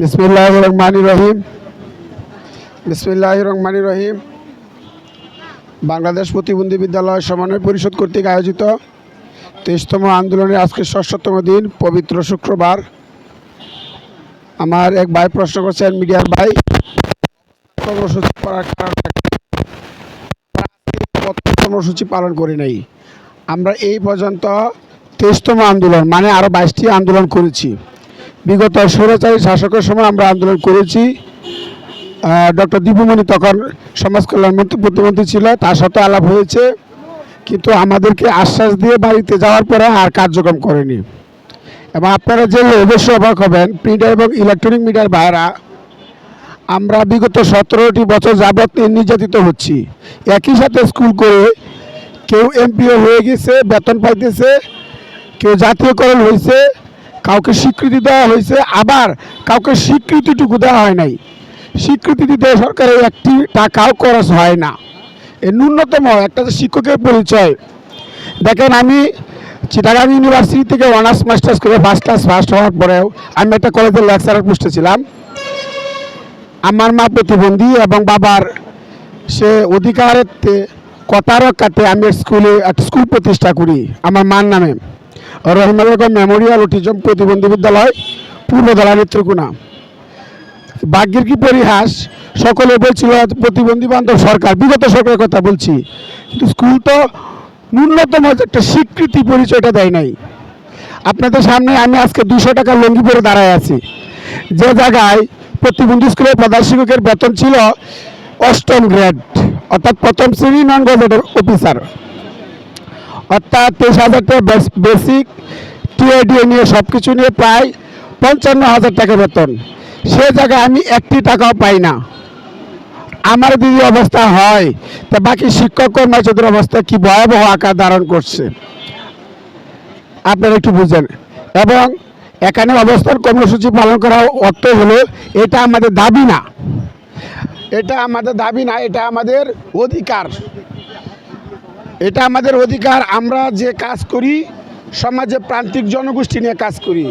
বিসমিল্লাহ রহমান রহিম। বিসমিল্লাহ রহমান রহিম। বাংলাদেশ প্রতিবন্ধী বিদ্যালয় সমন্বয় পরিষদ কর্তৃক আয়োজিত তেইশতম আন্দোলনের আজকে ষষ্ঠতম দিন, পবিত্র শুক্রবার। আমার এক ভাই প্রশ্ন করছেন, মিডিয়ার ভাই, কর্মসূচি করার কর্মসূচি পালন করি নাই। আমরা এই পর্যন্ত তেইশতম আন্দোলন মানে আরও বাইশটি আন্দোলন করেছি। বিগত স্বৈরাচারী শাসকের সময় আমরা আন্দোলন করেছি। ডক্টর দীপুমণি তখন সমাজ কল্যাণ মন্ত্রী, প্রতিমন্ত্রী ছিল, তার সাথে আলাপ হয়েছে। কিন্তু আমাদেরকে আশ্বাস দিয়ে বাড়িতে যাওয়ার পরে আর কার্যক্রম করেনি। এবং আপনারা যে অবশ্যই অবাক হবেন প্রিন্ট এবং ইলেকট্রনিক মিডিয়ার বাইরা আমরা বিগত সতেরোটি বছর যাবৎ নির্যাতিত হচ্ছি। একই সাথে স্কুল করে কেউ এমপিও হয়ে গেছে, বেতন পাইতেছে, কেউ জাতীয়করণ হয়েছে কাউকে স্বীকৃতি দেওয়া হয়েছে, আবার কাউকে স্বীকৃতিটুকু দেওয়া হয় নাই। স্বীকৃতি দিতে সরকারের একটি টাকাও খরচ হয় না। এই ন্যূনতম একটা শিক্ষকের পরিচয়। দেখেন আমি চিটাগাং ইউনিভার্সিটি থেকে অনার্স মাস্টার্স করে ফার্স্ট ক্লাস ফার্স্ট হওয়ার পরেও আমি একটা কলেজের লেকচারার পোস্টে ছিলাম। আমার মা প্রতিবন্ধী এবং বাবার সে অধিকারের কথা রক্ষাতে আমি স্কুলে একটা স্কুল প্রতিষ্ঠা করি, আমার মার নামে। রহমান বেগম মেমোরিয়াল অটিজম প্রতিবন্ধী বিদ্যালয় পূর্বদলা নেত্রকোনা। ভাগ্যের কি পরিহাস? সকলে বলছিল, প্রতিবন্ধী বান্ধব সরকার, বিগত সরকারের কথা বলছি, কিন্তু স্কুল তো ন্যূনতম একটা স্বীকৃতি পরিচয়টা দেয় নাই। আপনাদের সামনে আমি আজকে দুশো টাকা লঙ্গি পরে দাঁড়ায় আছি। যে জায়গায় প্রতিবন্ধী স্কুলের প্রধান শিক্ষকের বেতন ছিল অষ্টম গ্রেড, অর্থাৎ প্রথম শ্রেণি নন গেজেটেড অফিসার অর্থাৎ তেইশ হাজার টাকা বেসিক টিএডিএ নিয়ে সব কিছু নিয়ে প্রায় পঞ্চান্ন হাজার টাকা বেতন। সে জায়গায় আমি একটি টাকাও পাই না। আমার যদি অবস্থা হয়, তা বাকি শিক্ষক কর্মচারীদের অবস্থা কি ভয়াবহ আকার ধারণ করছে? আপনারা একটু বুঝেন। এবং এখানে অবস্থান কর্মসূচি পালন করা অর্থ হলো, এটা আমাদের দাবি না। এটা আমাদের দাবি না, এটা আমাদের অধিকার। এটা আমাদের অধিকার, আমরা যে কাজ করি, সমাজে প্রান্তিক জনগোষ্ঠী নিয়ে কাজ করি।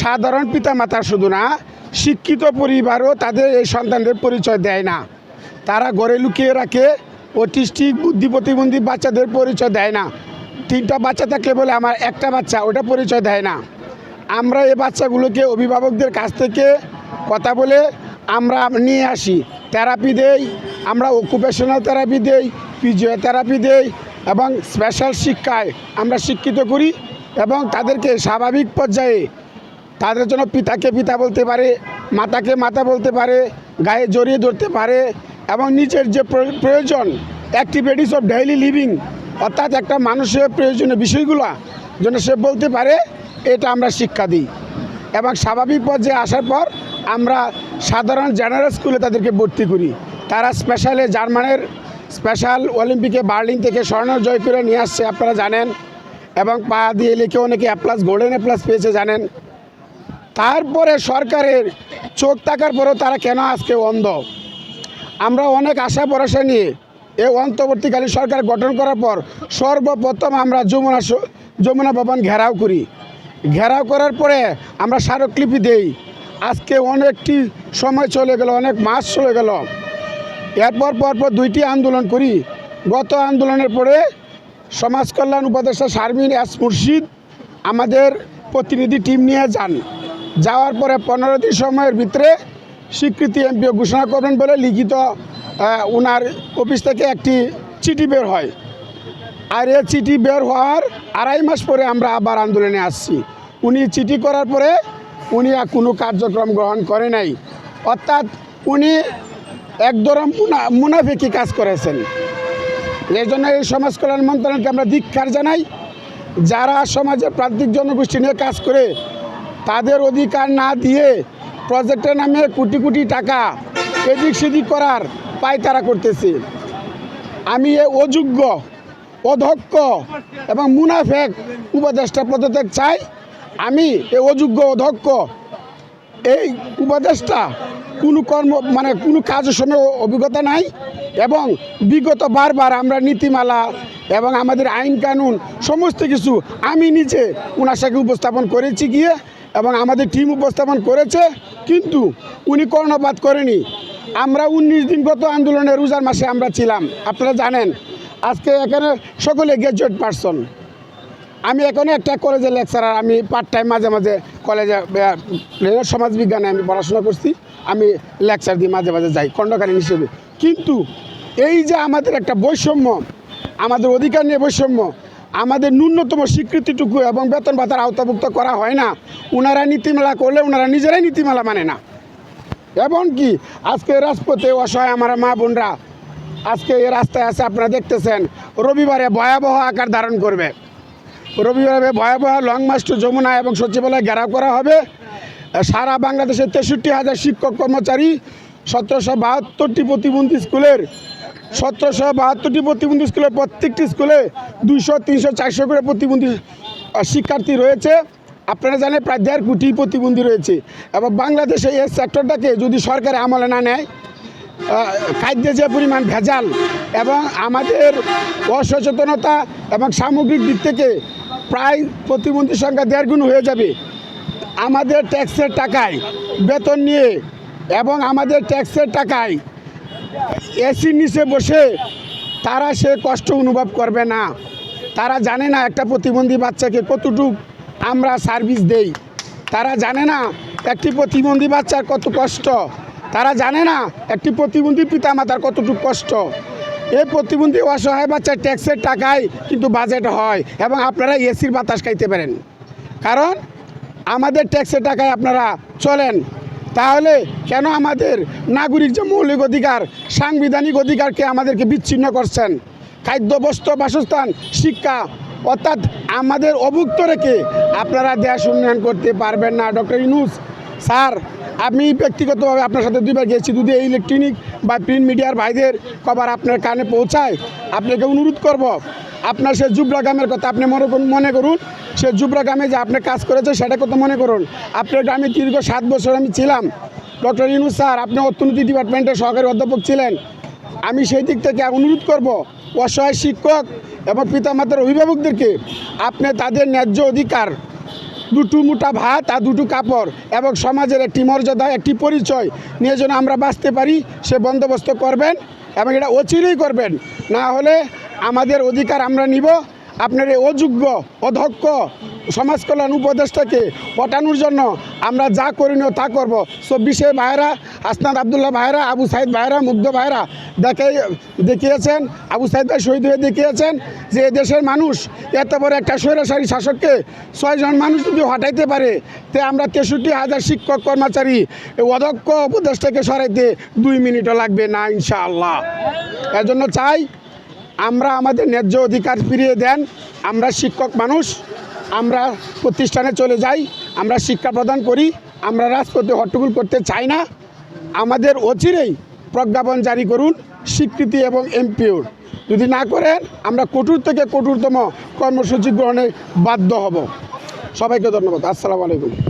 সাধারণ পিতামাতা শুধু না, শিক্ষিত পরিবারও তাদের এই সন্তানদের পরিচয় দেয় না। তারা ঘরে লুকিয়ে রাখে, অটিস্টিক বুদ্ধি প্রতিবন্ধী বাচ্চাদের পরিচয় দেয় না। তিনটা বাচ্চা থাকলে বলে আমার একটা বাচ্চা, ওটা পরিচয় দেয় না। আমরা এই বাচ্চাগুলোকে অভিভাবকদের কাছ থেকে কথা বলে আমরা নিয়ে আসি। থেরাপি দেই, আমরা অকুপেশনাল থেরাপি দেই ফিজিওথেরাপি দেই এবং স্পেশাল শিক্ষায় আমরা শিক্ষিত করি এবং তাদেরকে স্বাভাবিক পর্যায়ে তাদের জন্য পিতাকে পিতা বলতে পারে, মাতাকে মাতা বলতে পারে, গায়ে জড়িয়ে ধরতে পারে এবং নিজের যে প্রয়োজন অ্যাক্টিভিটিস অফ ডেইলি লিভিং অর্থাৎ একটা মানুষের প্রয়োজনীয় বিষয়গুলো যেন সে বলতে পারে, এটা আমরা শিক্ষা দিই। এবং স্বাভাবিক পর্যায়ে আসার পর আমরা সাধারণ জেনারেল স্কুলে তাদেরকে ভর্তি করি। তারা স্পেশালে জার্মানের স্পেশাল অলিম্পিকে বার্লিন থেকে স্বর্ণ জয় করে নিয়ে আসছে, আপনারা জানেন। এবং পা দিয়ে লিখে অনেকে A plus golden A plus পেয়েছে, জানেন। তারপরে সরকারের চোখ থাকার পরেও তারা কেন আজকে অন্ধ? আমরা অনেক আশা ভরসা নিয়ে এই অন্তর্বর্তীকালীন সরকার গঠন করার পর সর্বপ্রথম আমরা যমুনা যমুনা ভবন ঘেরাও করি। ঘেরাও করার পরে আমরা স্মারকলিপি দেই। আজকে অনেকটি সময় চলে গেল, অনেক মাস চলে গেল। এরপর পরপর দুইটি আন্দোলন করি। গত আন্দোলনের পরে সমাজ কল্যাণ উপদেষ্টা শারমিন এস মুর্শিদ আমাদের প্রতিনিধি টিম নিয়ে যান। যাওয়ার পরে পনেরো দিন সময়ের ভিতরে স্বীকৃতি এমপিও ঘোষণা করবেন বলে লিখিত ওনার অফিস থেকে একটি চিঠি বের হয়। আর এ চিঠি বের হওয়ার আড়াই মাস পরে আমরা আবার আন্দোলনে আসছি। উনি চিঠি করার পরে উনি আর কোনো কার্যক্রম গ্রহণ করে নাই। অর্থাৎ উনি এক ধরনের মুনা, মুনাফিকি কাজ করেছেন। এই জন্য এই সমাজ কল্যাণ মন্ত্রণালয়কে আমরা ধিক্ষার জানাই, যারা সমাজের প্রান্তিক জনগোষ্ঠী নিয়ে কাজ করে, তাদের অধিকার না দিয়ে প্রজেক্টের নামে কোটি কোটি টাকা এদিক সেদিক করার পায়তারা করতেছে। আমি এ অযোগ্য অধ্যক্ষ এবং মুনাফেক উপদেষ্টা পদত্যাগ চাই। আমি এ অযোগ্য অধ্যক্ষ এই উপদেশটা কোনো কর্ম মানে কোনো কাজের সময় অভিজ্ঞতা নাই এবং বিগত বারবার আমরা নীতিমালা এবং আমাদের আইন কানুন সমস্ত কিছু আমি নিজে ওনার সাথে উপস্থাপন করেছি গিয়ে এবং আমাদের টিম উপস্থাপন করেছে, কিন্তু উনি কর্ণপাত করেনি। আমরা উনিশ দিন গত আন্দোলনে রোজার মাসে আমরা ছিলাম, আপনারা জানেন। আজকে এখানে সকলে গ্র্যাজুয়েট পারসন। আমি এখনও একটা কলেজের লেকচারার আমি পার্ট টাইম মাঝে মাঝে কলেজে আহ, সমাজ বিজ্ঞানে আমি পড়াশোনা করছি আমি লেকচার দিয়ে মাঝে মাঝে যাই খণ্ডকালীন হিসেবে। কিন্তু এই যে আমাদের একটা বৈষম্য আমাদের অধিকার নিয়ে বৈষম্য আমাদের ন্যূনতম স্বীকৃতিটুকু এবং বেতন ভাতার আওতাভুক্ত করা হয় না ওনারা নীতিমালা করলে ওনারা নিজেরাই নীতিমালা মানে না। এবং কি আজকে রাজপথে অসহায় আমার মা বোনরা আজকে এই রাস্তায় আছে আপনারা দেখতেছেন রবিবারে ভয়াবহ আকার ধারণ করবে। রবিবারে ভয়াবহ লং মার্চ টু যমুনা এবং সচিবালয় ঘেরাও করা হবে। সারা বাংলাদেশের তেষট্টি হাজার শিক্ষক কর্মচারী, সতেরোশো বাহাত্তরটি প্রতিবন্ধী স্কুলের, সতেরোশো বাহাত্তরটি প্রতিবন্ধী স্কুলের প্রত্যেকটি স্কুলে দুইশো, তিনশো, চারশো করে প্রতিবন্ধী শিক্ষার্থী রয়েছে। আপনারা জানেন প্রায় দেড় কোটি প্রতিবন্ধী রয়েছে। এবং বাংলাদেশে এই সেক্টরটাকে যদি সরকার আমলে না নেয় খাদ্যে যে পরিমাণ ভেজাল এবং আমাদের অসচেতনতা এবং সামগ্রিক দিক থেকে প্রায় প্রতিবন্ধী সংখ্যা দেড় গুণ হয়ে যাবে। আমাদের ট্যাক্সের টাকায় বেতন নিয়ে এবং আমাদের ট্যাক্সের টাকায় এসির নিচে বসে তারা সে কষ্ট অনুভব করবে না। তারা জানে না একটা প্রতিবন্ধী বাচ্চাকে কতটুক আমরা সার্ভিস দেই। তারা জানে না একটি প্রতিবন্ধী বাচ্চার কত কষ্ট। তারা জানে না, একটি প্রতিবন্ধী পিতামাতার কতটুকু কষ্ট। এই প্রতিবন্ধী অসহায় বাচ্চার ট্যাক্সের টাকায় কিন্তু বাজেট হয় এবং আপনারা এসির বাতাস খাইতে পারেন। কারণ আমাদের ট্যাক্সের টাকায় আপনারা চলেন। তাহলে কেন আমাদের নাগরিক যে মৌলিক অধিকার, সাংবিধানিক অধিকারকে আমাদেরকে বিচ্ছিন্ন করছেন? খাদ্য, বস্ত্র, বাসস্থান, শিক্ষা, অর্থাৎ আমাদের অভুক্ত রেখে আপনারা দেশ উন্নয়ন করতে পারবেন না। ডক্টর ইনুস স্যার আমি ব্যক্তিগতভাবে আপনার সাথে দুইবার গেছি যদি এই ইলেকট্রনিক বা প্রিন্ট মিডিয়ার ভাইদের কবার আপনার কানে পৌঁছায়, আপনাকে অনুরোধ করব, আপনার সে জুবরা গ্রামের কথা আপনি মনে করুন মনে করুন, সে জুবরা গ্রামে যে আপনি কাজ করেছে সেটা কথা মনে করুন। আপনার গ্রামে দীর্ঘ সাত বছর আমি ছিলাম। ডক্টর ইনু স্যার, আপনি অর্থনীতি ডিপার্টমেন্টের সহকারী অধ্যাপক ছিলেন। আমি সেই দিক থেকে অনুরোধ করব, অসহায় শিক্ষক এবং পিতামাতার অভিভাবকদেরকে, আপনি তাদের ন্যায্য অধিকার দুটো মোটা ভাত আর দুটো কাপড় এবং সমাজের একটি মর্যাদা, একটি পরিচয় নিয়ে যেন আমরা বাঁচতে পারি, সে বন্দোবস্ত করবেন এবং এটা অচিরেই করবেন। না হলে আমাদের অধিকার আমরা নিব। আপনার এই অযোগ্য অধ্যক্ষ সমাজ কল্যাণ উপদেষ্টাকে পটানোর জন্য আমরা যা করিনিও তা করব। চব্বিশে ভাইরা, আসনাদ আবদুল্লাহ ভাইরা, আবু সাইদ ভাইরা, মুগ্ধ ভাইরা দেখে দেখিয়েছেন, আবু সাইদ ভাই শহীদ হয়ে দেখিয়েছেন যে দেশের মানুষ এত বড় একটা স্বৈরাচারী শাসককে ছয়জন মানুষ যদি হটাইতে পারে, তে আমরা তেষট্টি হাজার শিক্ষক কর্মচারী অধ্যক্ষ উপদেষ্টাকে সরাইতে দুই মিনিটও লাগবে না ইনশাআল্লাহ। এজন্য চাই আমরা আমাদের ন্যায্য অধিকার ফিরিয়ে দেন। আমরা শিক্ষক মানুষ, আমরা প্রতিষ্ঠানে চলে যাই, আমরা শিক্ষা প্রদান করি, আমরা রাজপথে হট্টগোল করতে চাই না। আমাদের অচিরেই প্রজ্ঞাপন জারি করুন, স্বীকৃতি এবং এমপিওর। যদি না করেন, আমরা কঠোর থেকে কঠোরতম কর্মসূচি গ্রহণে বাধ্য হব। সবাইকে ধন্যবাদ। আসসালামু আলাইকুম।